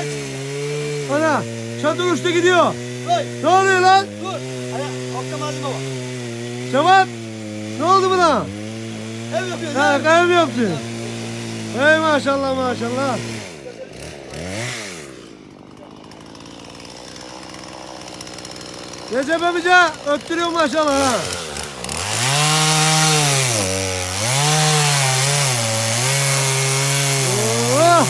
Oy. Ana çadır uçtu gidiyor. Oy. Ne oluyor lan? Dur. Aya kalkta malzeme var. Şevap. Ne oldu buna? Ev yapıyoruz. Ha ev. kayıp yaptı. Hey maşallah maşallah. Recep amca öttürüyor maşallah ha. Oh!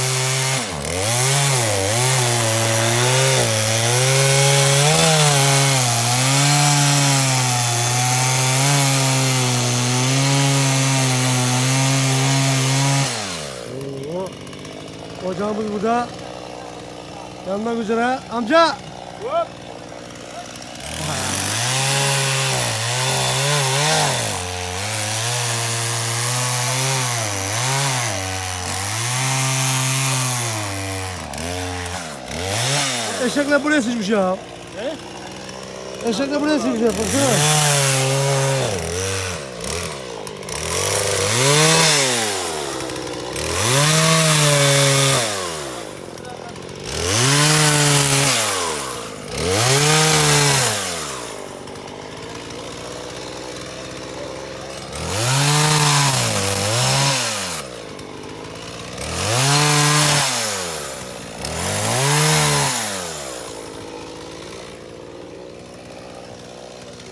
Oo. Ocağımız burada. Yanmak üzere. Amca. Eşekler buraya sıçmış ya. Eşekler buraya sıçmış ya. Baksana.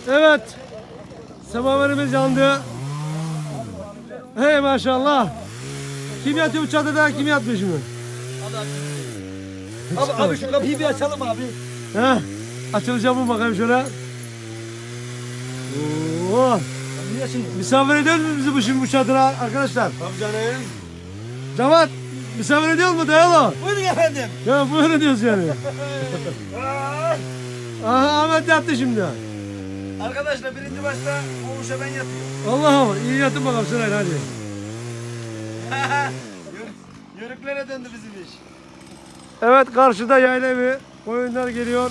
Evet. Semaverimiz yandı. Hey maşallah. Kim yatıyor bu çadırda? Kim yatmış mı? Abi, abi şu kapıyı bir açalım abi. Heh. Açılacak mı bakayım şöyle. Oo. Şimdi? Misafir ediyor mu bizi bu şimdi bu çadıra arkadaşlar? Tabii canım. Cevat misafir ediyor mu dayalı? Buyurun efendim. Ya böyle diyoruz yani. Aha Ahmet yattı şimdi. Arkadaşlar birinci başta koğuşa ben yatıyorum. Allah'ım iyi yatın bakalım sırayla hadi. Yörük- Yörüklere döndü bizim iş. Evet karşıda yayla evi. Koyunlar geliyor.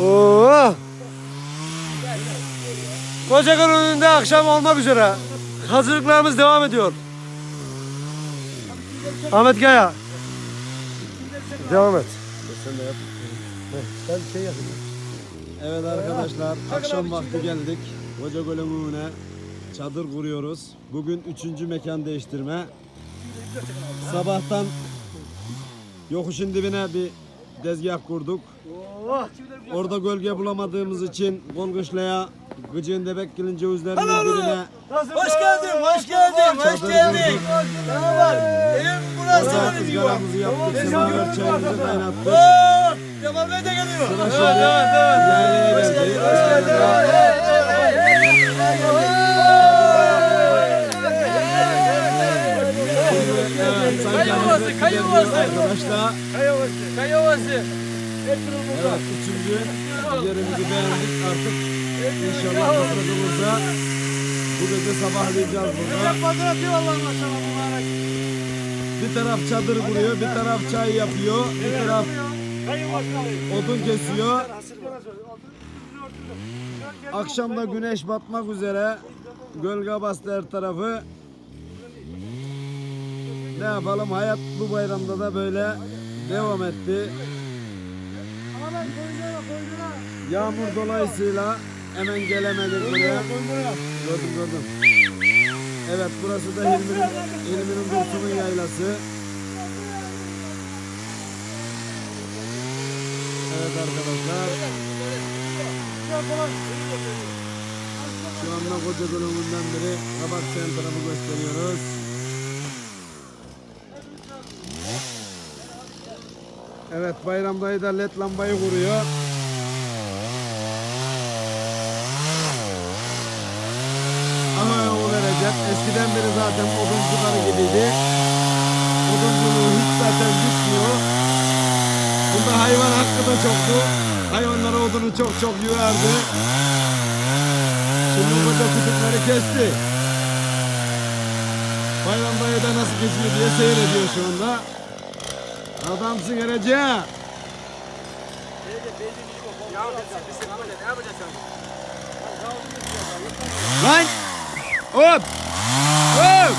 Oo. Kocakan önünde akşam olmak üzere. Hazırlıklarımız devam ediyor. Ahmet Kaya. Devam et. Sen de yap. Sen şey yap. Evet arkadaşlar akşam vakti geldik. Koca Gölümüne çadır kuruyoruz. Bugün üçüncü mekan değiştirme. Sabahtan yokuşun dibine bir tezgah kurduk. Orada gölge bulamadığımız için Golguşla'ya Gıcığın Debek Gelin cevizlerinin birine Hoş geldin, hoş geldin, hoş geldin. Ne var? Evim yuvam. ızgaramızı yaptık. Semaver çayımızı kaynattık. Cemal Bey de geliyor. Sıra şöyle Hoş geldi. geldin, hoş geldin. Evet, Kayovası, kayovası. Arkadaşlar Kayovası. Evet, üçüncü yerimizi beğendik artık. İnşallah kısmet olursa bu gece sabahlayacağız burada. Bir taraf çadır kuruyor, bir taraf çay yapıyor, bir taraf odun kesiyor. Akşamda güneş batmak üzere. Gölge bastı her tarafı. Ne yapalım hayat bu bayramda da böyle devam etti. Yağmur dolayısıyla hemen gelemedik buraya. Gördüm gördüm. Evet burası da Hilmi'nin, Hilmi'nin Dursun'un yaylası. Evet arkadaşlar. Şu anda koca bölümünden biri Kabak tarafı gösteriyoruz. Evet Bayram dayı da led lambayı kuruyor. Ama o verecek. Eskiden beri zaten oduncuları gibiydi. Odunculuğu hiç zaten bitmiyor. Bunda hayvan hakkı da çoktu. Hayvanlara odunu çok çok yürerdi. Şimdi koca kütükleri kesti. Bayram dayı da nasıl kesiyor diye seyrediyor şu anda. Adamsın geleceğe. Lan! Hop! Hop!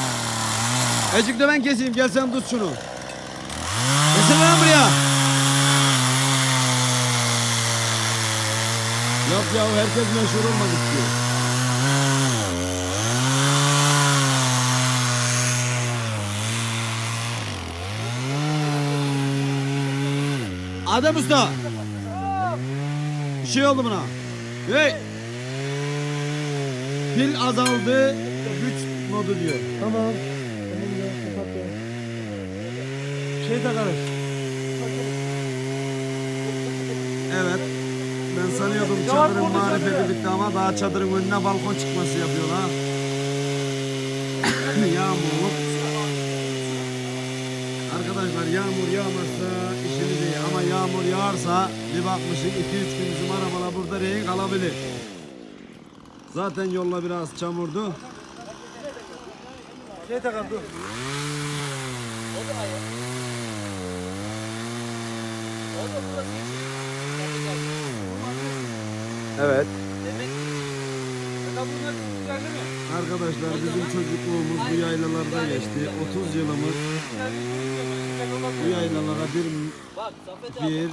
Ecik de ben keseyim. Gel sen tut şunu. Kesene lan buraya. Yok ya herkes meşhur olmak istiyor. Adem Usta. Bir şey oldu buna. Hey. Pil azaldı. Güç modu diyor. Tamam. Tamam ya kapat ya. Şey takarız. Evet. Ben sanıyordum çadırın marifeti bitti ama daha çadırın önüne balkon çıkması yapıyorlar. Yağmur. Arkadaşlar yağmur yağmazsa işimiz iyi ama yağmur yağarsa bir bakmışsın 2-3 gün bizim arabalar burada rehin kalabilir. Zaten yolla biraz çamurdu. Şey takalım dur. Evet. Arkadaşlar bizim çocukluğumuz bu yaylalarda geçti. 30 yılımız bu yaylalara bir, bir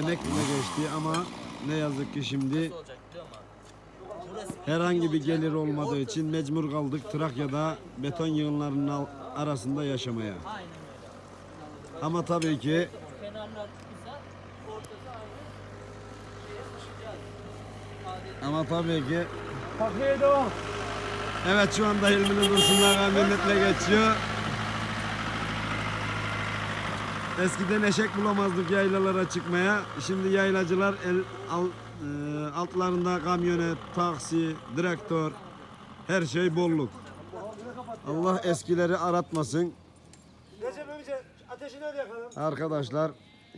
emekle geçti ama ne yazık ki şimdi herhangi bir gelir olmadığı için mecbur kaldık Trakya'da beton yığınlarının arasında yaşamaya. Ama tabii ki ama tabii ki Takviye devam. Evet şu anda Hilmi'nin Dursun'la kamyonetle geçiyor. Eskiden eşek bulamazdık yaylalara çıkmaya. Şimdi yaylacılar el, al, e, altlarında kamyonet, taksi, traktör, her şey bolluk. Allah eskileri aratmasın. Recep Emice ateşi nerede yakalım? Arkadaşlar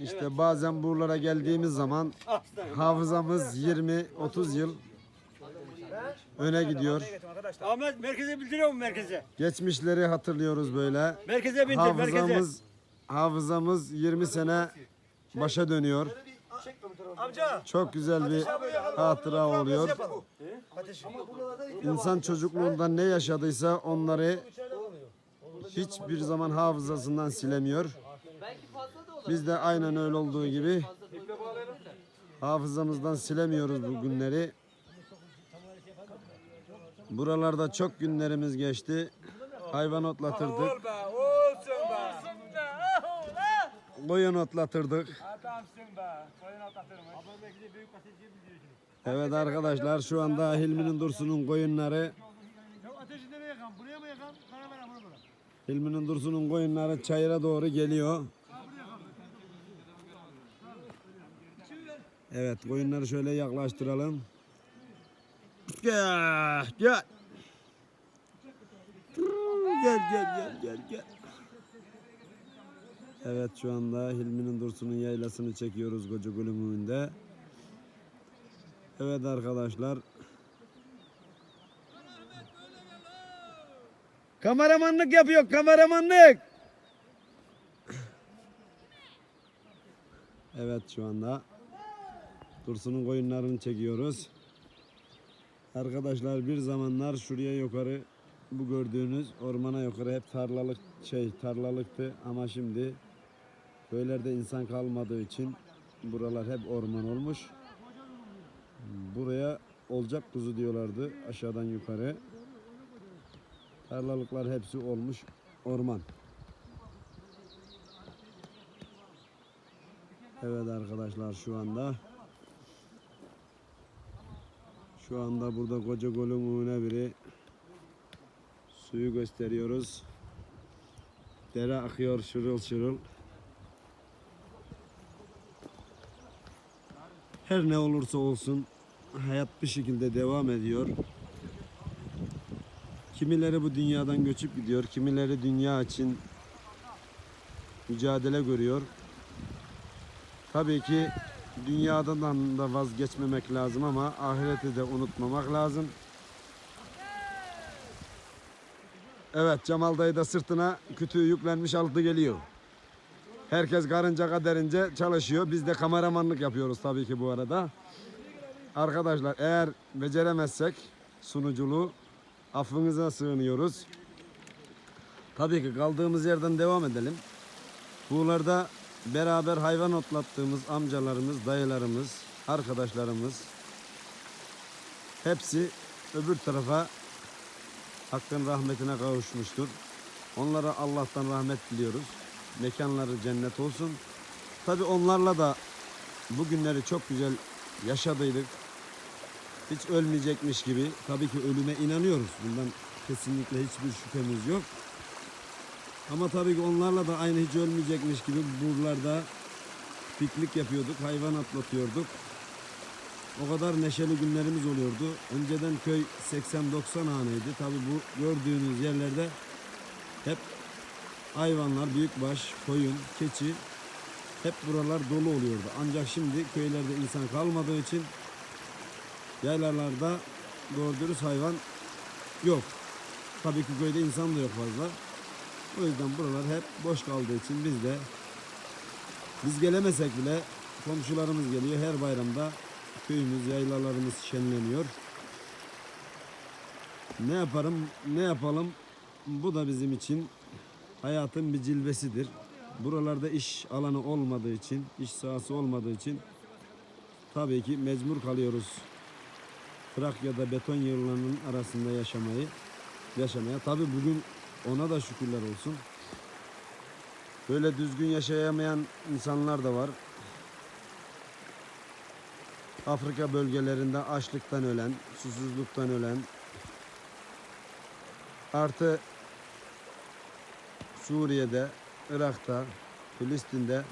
işte bazen buralara geldiğimiz zaman hafızamız 20-30 yıl öne gidiyor. Ahmet merkeze bildiriyor mu merkeze? Geçmişleri hatırlıyoruz böyle. Merkeze bindir merkeze. Hafızamız hafızamız 20 sene başa dönüyor. Amca. Çok güzel bir hatıra oluyor. İnsan çocukluğunda ne yaşadıysa onları hiçbir zaman hafızasından silemiyor. Biz de aynen öyle olduğu gibi hafızamızdan silemiyoruz bu günleri. Buralarda çok günlerimiz geçti. Hayvan otlatırdık. Koyun otlatırdık. Adamsın be. Koyun atlatırım. Evet arkadaşlar şu anda Hilmi'nin Dursun'un koyunları Ya ateşi nereye yakalım? Buraya mı yakalım? Karamela bunu bırak. Hilmi'nin Dursun'un koyunları çayıra doğru geliyor. Evet koyunları şöyle yaklaştıralım. Gel gel. Gel gel gel gel gel. Evet şu anda Hilmi'nin Dursun'un yaylasını çekiyoruz Koca Gölü'nde. Evet arkadaşlar. Kameramanlık yapıyor kameramanlık. Evet şu anda Dursun'un koyunlarını çekiyoruz. Arkadaşlar bir zamanlar şuraya yukarı bu gördüğünüz ormana yukarı hep tarlalık şey tarlalıktı ama şimdi köylerde insan kalmadığı için buralar hep orman olmuş. Buraya olacak kuzu diyorlardı aşağıdan yukarı. Tarlalıklar hepsi olmuş orman. Evet arkadaşlar şu anda şu anda burada koca gölün önüne biri suyu gösteriyoruz. Dere akıyor şırıl şırıl. Her ne olursa olsun hayat bir şekilde devam ediyor. Kimileri bu dünyadan göçüp gidiyor, kimileri dünya için mücadele görüyor. Tabii ki dünyadan da vazgeçmemek lazım ama ahireti de unutmamak lazım. Evet Cemal dayı da sırtına kütüğü yüklenmiş altı geliyor. Herkes karınca kaderince çalışıyor. Biz de kameramanlık yapıyoruz tabii ki bu arada. Arkadaşlar eğer beceremezsek sunuculuğu affınıza sığınıyoruz. Tabii ki kaldığımız yerden devam edelim. Buralarda beraber hayvan otlattığımız amcalarımız, dayılarımız, arkadaşlarımız hepsi öbür tarafa Hakkın rahmetine kavuşmuştur. Onlara Allah'tan rahmet diliyoruz. Mekanları cennet olsun. Tabi onlarla da bu günleri çok güzel yaşadıydık. Hiç ölmeyecekmiş gibi. Tabii ki ölüme inanıyoruz. Bundan kesinlikle hiçbir şüphemiz yok. Ama tabii ki onlarla da aynı hiç ölmeyecekmiş gibi buralarda piknik yapıyorduk, hayvan atlatıyorduk. O kadar neşeli günlerimiz oluyordu. Önceden köy 80-90 haneydi. Tabii bu gördüğünüz yerlerde hep hayvanlar, büyükbaş, koyun, keçi hep buralar dolu oluyordu. Ancak şimdi köylerde insan kalmadığı için yaylalarda doğru dürüst hayvan yok. Tabii ki köyde insan da yok fazla. O yüzden buralar hep boş kaldığı için biz de biz gelemesek bile komşularımız geliyor. Her bayramda köyümüz, yaylalarımız şenleniyor. Ne yaparım, ne yapalım bu da bizim için hayatın bir cilvesidir. Buralarda iş alanı olmadığı için, iş sahası olmadığı için tabii ki mecbur kalıyoruz. Trakya'da beton yığınlarının arasında yaşamayı, yaşamaya. Tabii bugün ona da şükürler olsun. Böyle düzgün yaşayamayan insanlar da var. Afrika bölgelerinde açlıktan ölen, susuzluktan ölen, artı Suriye'de, Irak'ta, Filistin'de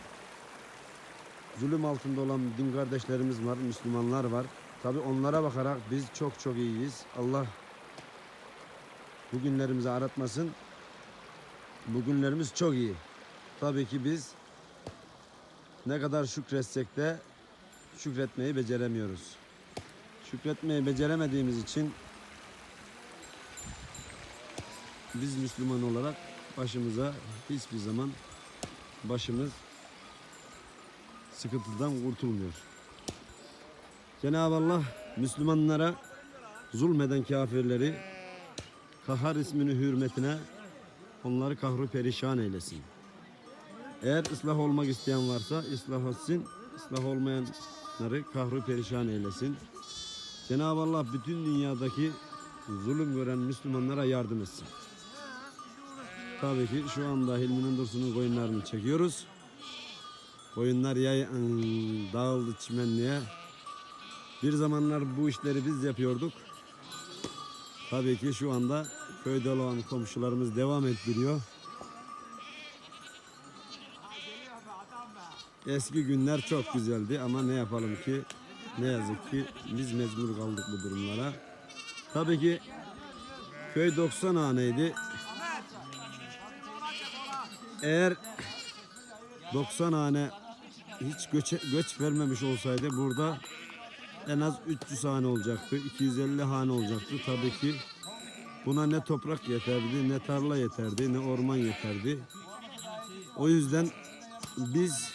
zulüm altında olan din kardeşlerimiz var, Müslümanlar var. Tabi onlara bakarak biz çok çok iyiyiz. Allah bugünlerimizi aratmasın. Bugünlerimiz çok iyi. Tabii ki biz ne kadar şükretsek de şükretmeyi beceremiyoruz. Şükretmeyi beceremediğimiz için biz Müslüman olarak başımıza hiçbir zaman başımız sıkıntıdan kurtulmuyor. Cenab-ı Allah Müslümanlara zulmeden kafirleri kahar ismini hürmetine onları kahru perişan eylesin. Eğer ıslah olmak isteyen varsa ıslah etsin. ıslah olmayanları kahru perişan eylesin. Cenab-ı Allah bütün dünyadaki zulüm gören Müslümanlara yardım etsin. Tabii ki şu anda Hilmi'nin Dursun'un koyunlarını çekiyoruz. Koyunlar yay ıı, dağıldı çimenliğe. Bir zamanlar bu işleri biz yapıyorduk. Tabii ki şu anda köyde olan komşularımız devam ettiriyor. Eski günler çok güzeldi ama ne yapalım ki ne yazık ki biz mecbur kaldık bu durumlara. Tabii ki köy 90 haneydi. Eğer 90 hane hiç göç, göç vermemiş olsaydı burada en az 300 hane olacaktı. 250 hane olacaktı. Tabii ki buna ne toprak yeterdi, ne tarla yeterdi, ne orman yeterdi. O yüzden biz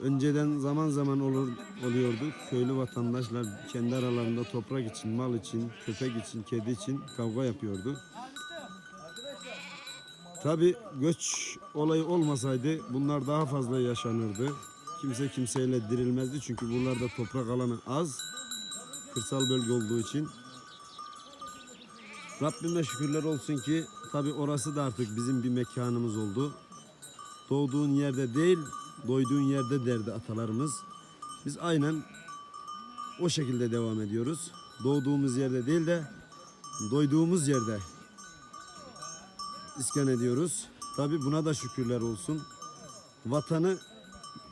önceden zaman zaman olur oluyordu. Köylü vatandaşlar kendi aralarında toprak için, mal için, köpek için, kedi için kavga yapıyordu. Tabi göç olayı olmasaydı bunlar daha fazla yaşanırdı. Kimse kimseyle dirilmezdi çünkü buralarda toprak alanı az. Kırsal bölge olduğu için. Rabbime şükürler olsun ki tabi orası da artık bizim bir mekanımız oldu. Doğduğun yerde değil, doyduğun yerde derdi atalarımız. Biz aynen o şekilde devam ediyoruz. Doğduğumuz yerde değil de doyduğumuz yerde iskan ediyoruz. Tabi buna da şükürler olsun. Vatanı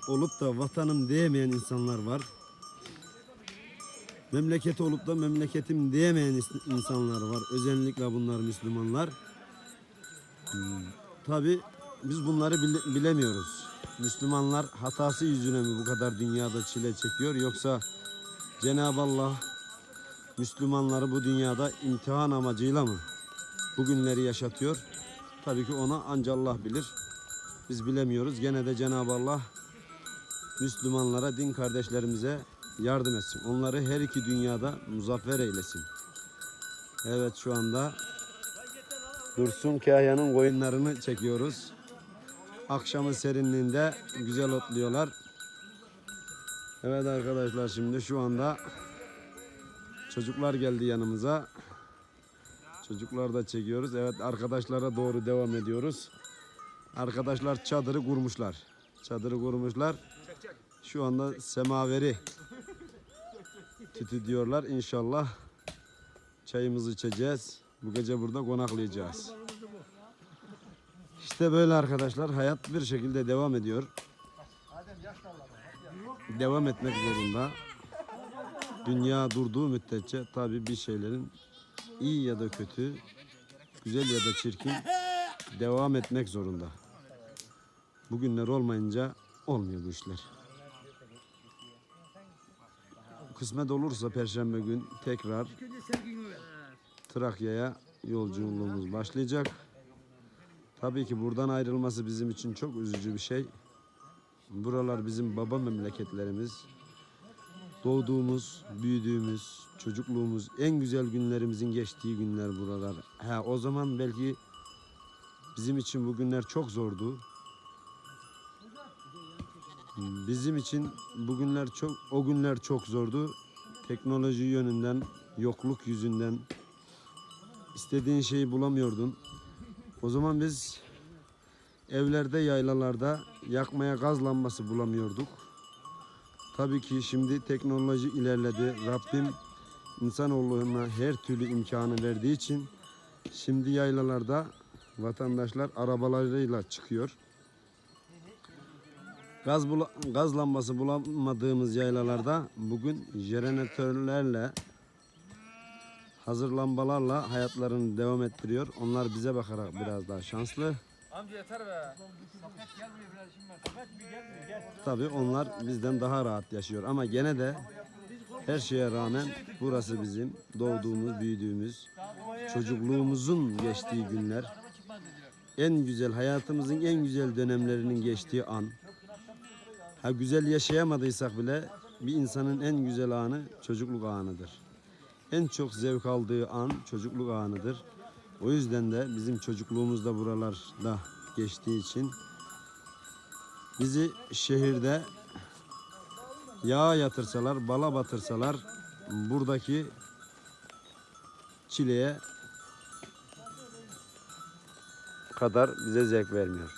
olup da vatanım diyemeyen insanlar var. Memleketi olup da memleketim diyemeyen insanlar var. Özellikle bunlar Müslümanlar. Tabi biz bunları bile- bilemiyoruz. Müslümanlar hatası yüzüne mi bu kadar dünyada çile çekiyor yoksa Cenab-ı Allah Müslümanları bu dünyada imtihan amacıyla mı bugünleri yaşatıyor? Tabii ki ona ancak Allah bilir. Biz bilemiyoruz. Gene de Cenab-ı Allah Müslümanlara, din kardeşlerimize yardım etsin. Onları her iki dünyada muzaffer eylesin. Evet şu anda Dursun Kahya'nın koyunlarını çekiyoruz. Akşamın serinliğinde güzel otluyorlar. Evet arkadaşlar şimdi şu anda çocuklar geldi yanımıza. Çocuklar da çekiyoruz. Evet arkadaşlara doğru devam ediyoruz. Arkadaşlar çadırı kurmuşlar. Çadırı kurmuşlar. Şu anda semaveri tütü diyorlar. İnşallah çayımızı içeceğiz. Bu gece burada konaklayacağız. İşte böyle arkadaşlar. Hayat bir şekilde devam ediyor. Devam etmek zorunda. Dünya durduğu müddetçe tabii bir şeylerin iyi ya da kötü, güzel ya da çirkin devam etmek zorunda. Bugünler olmayınca olmuyor bu işler. Kısmet olursa perşembe gün tekrar Trakya'ya yolculuğumuz başlayacak. Tabii ki buradan ayrılması bizim için çok üzücü bir şey. Buralar bizim baba memleketlerimiz. Doğduğumuz, büyüdüğümüz, çocukluğumuz, en güzel günlerimizin geçtiği günler buralar. Ha o zaman belki bizim için bu günler çok zordu. Bizim için bugünler çok o günler çok zordu. Teknoloji yönünden, yokluk yüzünden istediğin şeyi bulamıyordun. O zaman biz evlerde, yaylalarda yakmaya gaz lambası bulamıyorduk. Tabii ki şimdi teknoloji ilerledi. Rabbim insanoğluna her türlü imkanı verdiği için şimdi yaylalarda vatandaşlar arabalarıyla çıkıyor. Gaz, bula- gaz lambası bulamadığımız yaylalarda bugün jeneratörlerle hazır lambalarla hayatlarını devam ettiriyor. Onlar bize bakarak biraz daha şanslı. Amca yeter be. Tabii onlar bizden daha rahat yaşıyor ama gene de her şeye rağmen burası bizim doğduğumuz, büyüdüğümüz, çocukluğumuzun geçtiği günler. En güzel, hayatımızın en güzel dönemlerinin geçtiği an. Ha güzel yaşayamadıysak bile bir insanın en güzel anı çocukluk anıdır. En çok zevk aldığı an çocukluk anıdır. O yüzden de bizim çocukluğumuz da buralarda geçtiği için bizi şehirde yağa yatırsalar, bala batırsalar buradaki çileye kadar bize zevk vermiyor.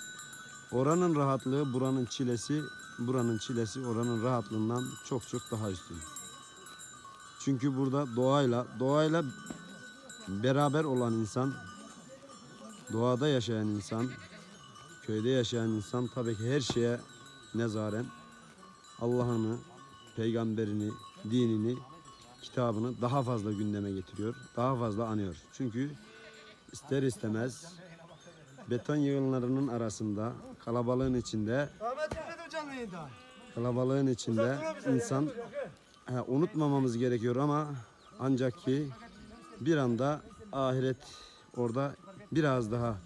Oranın rahatlığı, buranın çilesi, buranın çilesi oranın rahatlığından çok çok daha üstün. Çünkü burada doğayla, doğayla beraber olan insan, doğada yaşayan insan, köyde yaşayan insan tabii ki her şeye nezaren Allah'ını, peygamberini, dinini, kitabını daha fazla gündeme getiriyor. Daha fazla anıyor. Çünkü ister istemez beton yığınlarının arasında, kalabalığın içinde, kalabalığın içinde insan he, unutmamamız gerekiyor ama ancak ki bir anda ahiret orada biraz daha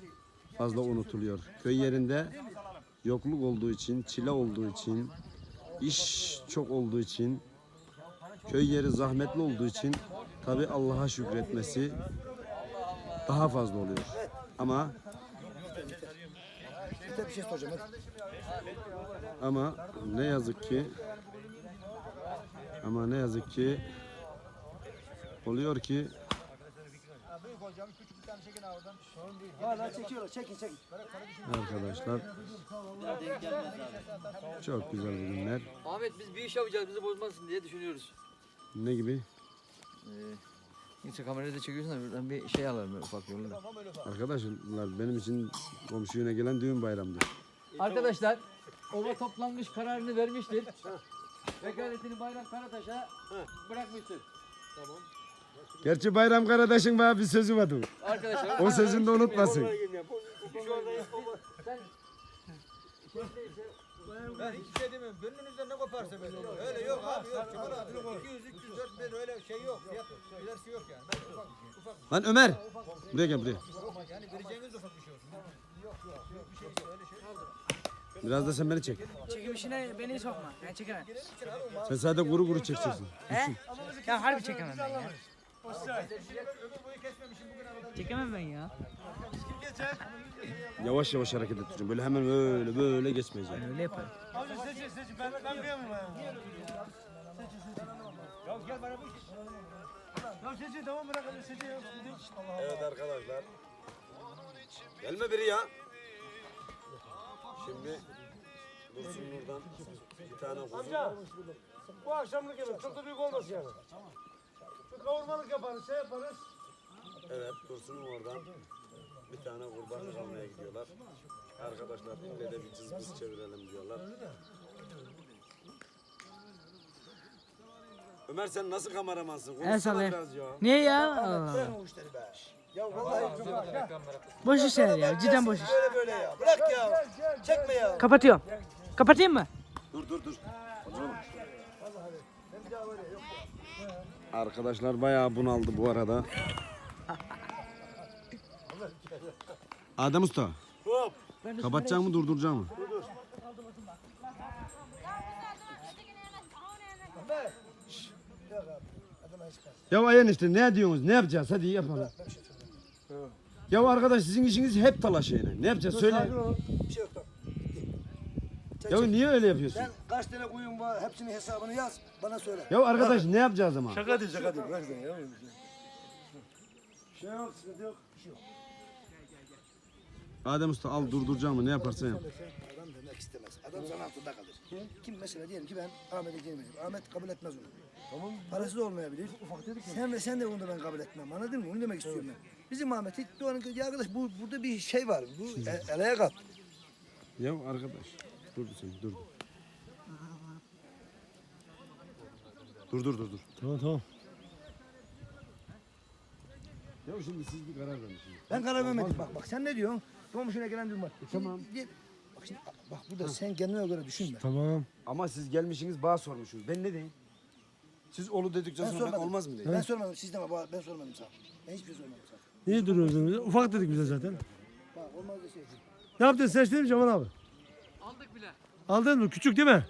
fazla unutuluyor. Köy yerinde yokluk olduğu için, çile olduğu için, iş çok olduğu için, köy yeri zahmetli olduğu için tabi Allah'a şükretmesi daha fazla oluyor. Ama ama ne yazık ki ama ne yazık ki oluyor ki Hala çekiyorlar çekin çekin. arkadaşlar çok güzel bugünler. Ahmet biz bir iş yapacağız bizi bozmasın diye düşünüyoruz. Ne gibi? Neyse kamerayı da çekiyorsun da ben bir şey alalım ufak yolunda. Arkadaşlar benim için komşu yine gelen düğün bayramdır. Arkadaşlar ova toplanmış kararını vermiştir. Vekaletini Bayram Karataş'a bırakmıştır. Gerçi Bayram kardeşin bana bir sözü vardı. Arkadaşlar O sözünü de unutmasın. Ben hiç şey demiyorum. Gönlünüzden ne koparsa böyle. Öyle yok abi yok. Abi. 200, 300, 400 öyle şey yok. Fiyat ilerisi yok yani. Ben ufak, ufak. Lan Ömer! Buraya gel buraya. Yani vereceğiniz ufak bir şey olsun. Yok yok. Yok bir şey yok. Öyle şey yok. Biraz da sen beni çek. Çekim işine beni sokma. Ben çekemem. Sen sadece kuru kuru çekeceksin. He? Ya harbi çekemem ben ya. Ömür boyu kesmemişim bugüne kadar. Çekemem ben ya. Yavaş yavaş hareket edeceğim. Böyle hemen böyle böyle geçmeyeceğim. Öyle yaparım. Abi seçin seçin ben ben kıyamam ya. Ya gel bana bu iş. Ya seçin tamam bırak hadi seçin. Evet arkadaşlar. Gelme biri ya. Şimdi Dursun buradan bir tane kuzu. Amca bu akşamlık yemek çok da büyük olmasın yani. Bir kavurmalık yaparız şey yaparız. Evet Dursun'un oradan bir tane kurban almaya gidiyorlar. Arkadaşlar ille de bir cızbız çevirelim diyorlar. Ömer sen nasıl kameramansın? El Konuşsana sallayın. biraz ya. Niye ya? Allah Allah. o işleri be. Ya vallahi Boş işler ya. Cidden boş iş. böyle böyle ya. Bırak ya. Çekme ya. Kapatıyorum. Kapatayım mı? Dur dur dur. Arkadaşlar bayağı bunaldı bu arada. Adem Usta. Kapatacak mı durduracak mı? Ya ayın işte ne diyorsunuz? Ne yapacağız? Hadi yapalım. Ya arkadaş sizin işiniz hep talaş yani. Ne yapacağız? Söyle. Bir şey yok Ya niye öyle yapıyorsun? Sen kaç tane kuyun var hepsinin hesabını yaz bana söyle. Ya arkadaş ne yapacağız ama? Şaka değil şaka değil bırak sen ya. Şey yok sıkıntı yok. Adem Usta al durduracağım mı? Ne yaparsan yap. Adam demek istemez. Adam zan altında kalır. Kim mesela diyelim ki ben Ahmet'e girmeyeyim. Ahmet kabul etmez onu. Tamam. Parası da olmayabilir. Ufak dedik Sen ve sen de onu da ben kabul etmem. Anladın mı? Onu demek istiyorum ben. Bizim Ahmet hiç Doğan'ın ya arkadaş bu burada bir şey var. Bu e, eleye kal. Ya arkadaş. Dur sen dur. Dur dur dur dur. Tamam tamam. Ya şimdi siz bir karar verin şimdi. Ben karar vermedim. Bak bak sen ne diyorsun? Komşuna gelen durma. Tamam. Şimdi- Bak şimdi bak burada sen kendine göre düşünme. Tamam. Ama siz gelmişsiniz bağ sormuşsunuz. Ben ne diyeyim? Siz olu dedikten Ben sonra sormadım. olmaz mı diyeyim? Ben sormadım sizden ama ben sormadım sana. Ben hiçbir şey sormadım sana. Niye duruyorsun? bize? Ufak dedik bize zaten. Bak olmaz da şey. Ne yaptın seçtin mi Cemal abi? Aldık bile. Aldın mı? Küçük değil mi?